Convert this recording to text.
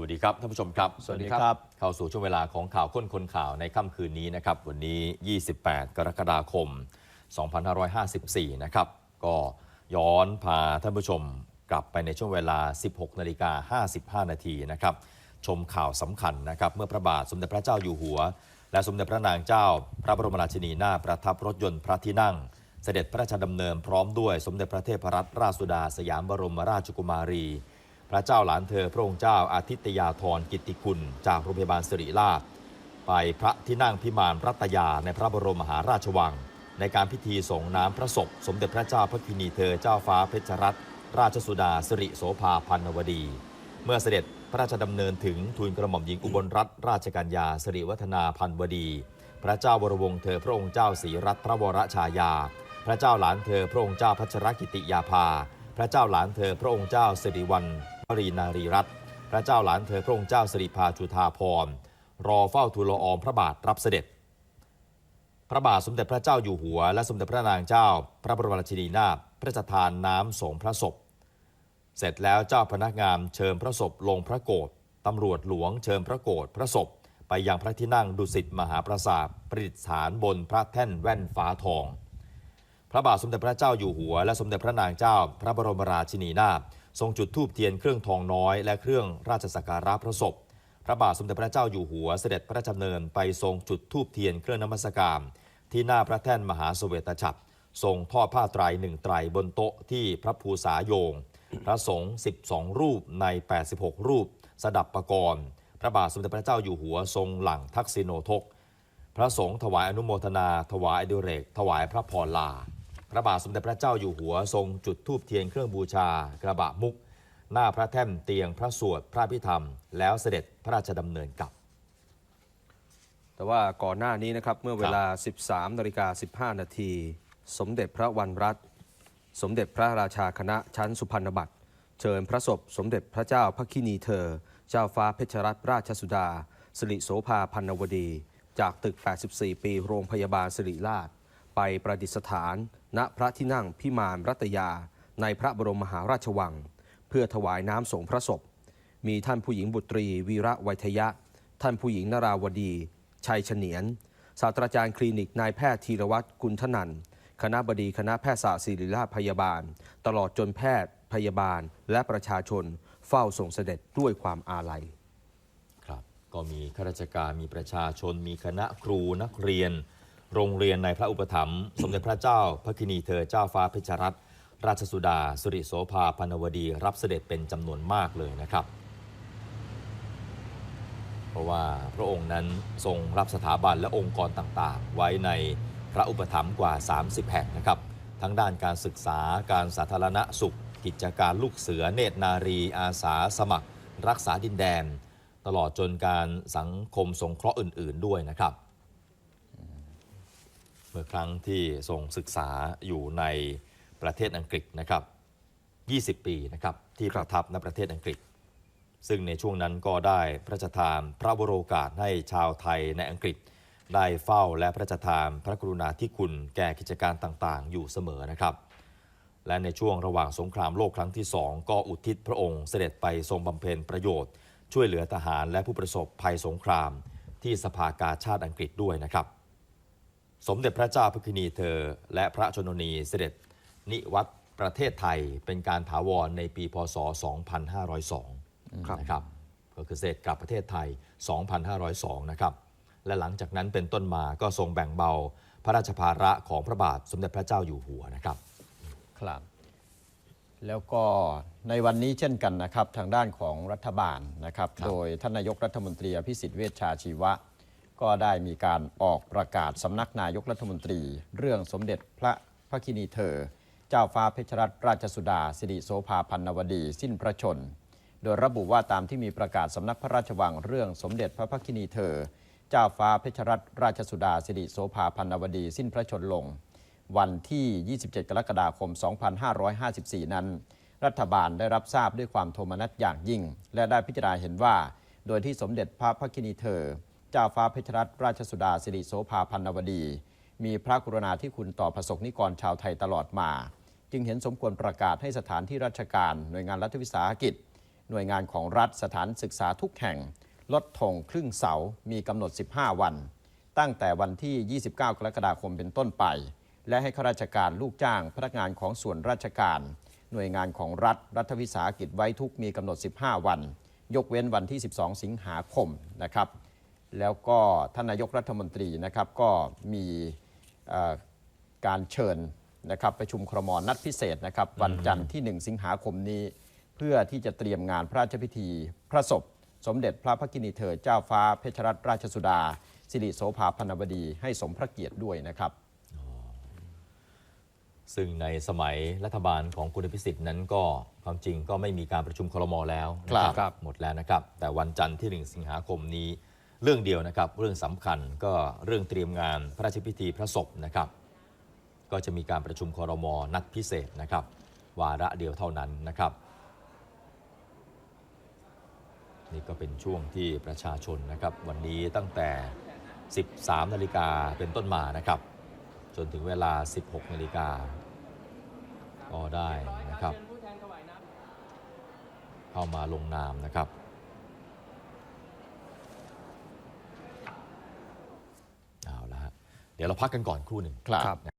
วัสดีครับท่านผู้ชมครับสวัสดีครับ เข้าสู่ช่วงเวลาของข่าวค้นคนข่าวในค่ำคืนนี้นะครับ วันนี้ 28 กรกฎาคม 2554 นะครับ ก็ย้อนพาท่านผู้ชมกลับไปในช่วงเวลา 16 นาฬิกา 55 นาทีนะครับ ชมข่าวสำคัญนะครับ เมื่อพระบาทสมเด็จพระเจ้าอยู่หัว และสมเด็จพระนางเจ้า พระบรมราชินีนาถประทับรถยนต์พระที่นั่ง เสด็จพระราชดำเนินพร้อมด้วยสมเด็จพระเทพรัตนราชสุดาสยามบรมราชกุมารี พระเจ้าหลานเธอพระองค์เจ้าอาทิตยาธรกิติคุณ จากโรงพยาบาลสิริราช ไปพระที่นั่งพิมานรัตยาในพระบรมมหาราชวัง ในการพิธีส่งน้ำพระศพ สมเด็จพระเจ้าพระกินีเธอเจ้าฟ้าเพชรรัตนราชสุดาสิริโสภาพันวดี เมื่อเสด็จพระราชดำเนินถึงทูลกระหม่อมหญิงอุบลรัตนราชกัญญาสิริวัฒนาพันวดี พระเจ้าวรวงศ์เธอพระองค์เจ้าศรีรัตนพระวรชายา พระเจ้าหลานเธอพระองค์เจ้าพัชรกิติยาภา พระเจ้าหลานเธอพระองค์เจ้าสิริวัณว รีนารีรัตน์พระเจ้าหลานเธอพระองค์เจ้าสิริภาจุธาพรรอเฝ้าทูลละอองพระบาทรับเสด็จ พระบาทสมเด็จพระเจ้าอยู่หัว และสมเด็จพระนางเจ้า พระบรมราชินีนาถพระราชทานน้ำสงพระศพ เสร็จแล้วเจ้าพนักงานเชิญพระศพลงพระโกศตำรวจหลวงเชิญพระโกศพระศพ ไปยังพระที่นั่งดุสิตมหาปราสาทประดิษฐานบนพระแท่นแว่นฟ้าทอง พระบาทสมเด็จพระเจ้าอยู่หัว และสมเด็จพระนางเจ้า พระบรมราชินีนาถ ทรงจุดธูปเทียนเครื่องทองน้อย และเครื่องราชสักการะพระศพ พระบาทสมเด็จพระเจ้าอยู่หัวเสด็จพระราชดำเนินไปทรงจุดธูปเทียนเครื่องนมัสการ ที่หน้าพระแท่นมหาเสวตฉัตรทรงทอดผ้าไตรหนึ่งไตรบนโต๊ะที่พระภูษาโยง พระสงฆ์12 รูปใน 86 รูป สดับประกรณ์พระบาทสมเด็จพระเจ้าอยู่หัวทรงหลังทักษิโนทก พระสงฆ์ถวายอนุโมทนา ถวายอดิเรก ถวายพระพรลา พระบาทสมเด็จพระเจ้าอยู่หัวทรงจุดธูปเทียนเครื่องบูชา กระบะมุก หน้าพระแท่นเตียงพระสวดพระพิธรรม แล้วเสด็จพระราชดำเนินกลับ แต่ว่าก่อนหน้านี้นะครับเมื่อเวลา 13นาฬิกา15 นาที สมเด็จพระวันรัตน์สมเด็จพระราชาคณะชั้นสุพรรณบัตรเชิญพระศพสมเด็จพระเจ้าพระคินีเธอ เจ้าฟ้าเพชรรัตนราชสุดา สิริโสภาพันนวดี จากตึก 84 ปีโรงพยาบาลสิริราช ไปประดิษฐาน ณพระที่นั่งพิมานรัตยา ในพระบรมมหาราชวัง เพื่อถวายน้ำสงพระศพ มีท่านผู้หญิงบุตรี วีระไวยทยะ ท่านผู้หญิงนราวดี ชัยเฉนียน ศาสตราจารย์คลินิกนายแพทย์ธีรวัตรกุลทนันคณะบดีคณะแพทยศาสตร์ศิริราชพยาบาล ตลอดจนแพทย์ พยาบาล และประชาชน เฝ้าส่งเสด็จด้วยความอาลัยครับ ก็มีข้าราชการมีประชาชน มีคณะครูนักเรียน โรงเรียนในพระอุปถัมภ์สมเด็จพระเจ้า พระคินีเธอเจ้าฟ้าเพชรรัตนราชสุดา สุริโสภาพนวดี รับเสด็จเป็นจำนวนมากเลยนะครับ เพราะว่าพระองค์นั้นทรงรับสถาบันและองค์กรต่างๆ ไว้ในพระอุปถัมภ์กว่า 30 แห่งนะครับ ทั้งด้านการศึกษาการสาธารณสุข กิจการลูกเสือเนตรนารี อาสาสมัคร รักษาดินแดน ตลอดจนการสังคมสงเคราะห์อื่น ๆ ด้วยนะครับ เมื่อครั้งที่ทรงศึกษาอยู่ในประเทศอังกฤษนะครับ 20 ปีนะครับที่คปรับระทับในประเทศอังกฤษ ซึ่งในช่วงนั้นก็ได้พระราชทานพระวโรกาสให้ชาวไทยในอังกฤษ ได้เฝ้าและพระราชทานพระกรุณาธิคุณแก่กิจการต่างๆ อยู่เสมอนะครับ และในช่วงระหว่างสงครามโลกครั้งที่สองก็อุทิศพระองค์เสด็จไปทรงบำเพ็ญประโยชน์ ช่วยเหลือทหารและผู้ประสบภัยสงคราม ที่สภากาชาติอังกฤษด้วยนะครับ สมเด็จพระเจ้าพระคินีเธอ และพระชนนีเสด็จนิวัตรประเทศไทยเป็นการถาวรในปีพศ 2502ครับนะครับ ก็คือเสด็จกลับประเทศไทย 2502 นะครับ และหลังจากนั้นเป็นต้นมาก็ทรงแบ่งเบาพระราชภาระของพระบาทสมเด็จพระเจ้าอยู่หัวนะครับ ครับ แล้วก็ในวันนี้เช่นกันนะครับ ทางด้านของรัฐบาลนะครับครับโดยท่านนายกรัฐมนตรีอภิสิทธิ์เวชชาชีวะ ก็ได้มีการออกประกาศสำนักนายกรัฐมนตรี เรื่องสมเด็จพระพระคินีเธอ เจ้าฟ้าเพชรรัตนราชสุดา สิริโสภาพันนวดี สิ้นพระชน โดยระบุว่าตามที่มีประกาศสำนักพระราชวังเรื่องสมเด็จพระพระคินีเธอ เจ้าฟ้าเพชรรัตนราชสุดา สิริโสภาพันนวดี สิ้นพระชนลง วันที่ 27 กรกฎาคม 2554 นั้น รัฐบาลได้รับทราบด้วยความโทมนัสอย่างยิ่ง และได้พิจารณาเห็นว่า โดยที่สมเด็จพระพระคินีเธอ จ้าฟ้าเพชรรัตนราชสุดาสิริโสภาพันนวดี มีพระกรุณาธิคุณต่อประสบนิกรชาวไทยตลอดมา จึงเห็นสมควรประกาศให้สถานที่ราชการ หน่วยงานรัฐวิสาหกิจ หน่วยงานของรัฐสถานศึกษาทุกแห่ง ลดธงครึ่งเสา มีกำหนด 15 วัน ตั้งแต่วันที่ 29 กรกฎาคมเป็นต้นไป และให้ข้าราชการลูกจ้างพนักงานของส่วนราชการ หน่วยงานของรัฐรัฐวิสาหกิจไว้ทุกมีกำหนด 15 วัน ยกเว้นวันที่ 12 สิงหาคมนะครับ แล้วก็ท่านนายกรัฐมนตรีนะครับก็มีเอ่อการเชิญนะครับประชุมครมนัดพิเศษนะครับวันจันทร์ที่ 1 สิงหาคมนี้ เพื่อที่จะเตรียมงานพระราชพิธีพระศพ สมเด็จพระพักกินีเธอเจ้าฟ้าเพชรรัตนราชสุดา สิริโสภาพนบดีให้สมพระเกียรติด้วยนะครับ ซึ่งในสมัยรัฐบาลของคุณพิสิทธิ์นั้นก็ความจริงก็ไม่มีการประชุมครมแล้วนะครับครับหมดแล้วนะครับ แต่วันจันทร์ที่ 1 สิงหาคมนี้ เรื่องเดียวนะครับเรื่องสำคัญก็เรื่องเตรียมงานพระราชพิธีพระศพนะครับก็จะมีการประชุมคอรมอนัดพิเศษนะครับ วาระเดียวเท่านั้นนะครับ นี่ก็เป็นช่วงที่ประชาชนนะครับ วันนี้ตั้งแต่ 13 นาฬิกาเป็นต้นมานะครับ จนถึงเวลา 16 นาฬิกาก็ได้นะครับ เข้ามาลงนามนะครับ เอาละฮะ เดี๋ยวเราพักกันก่อนครู่หนึ่งครับ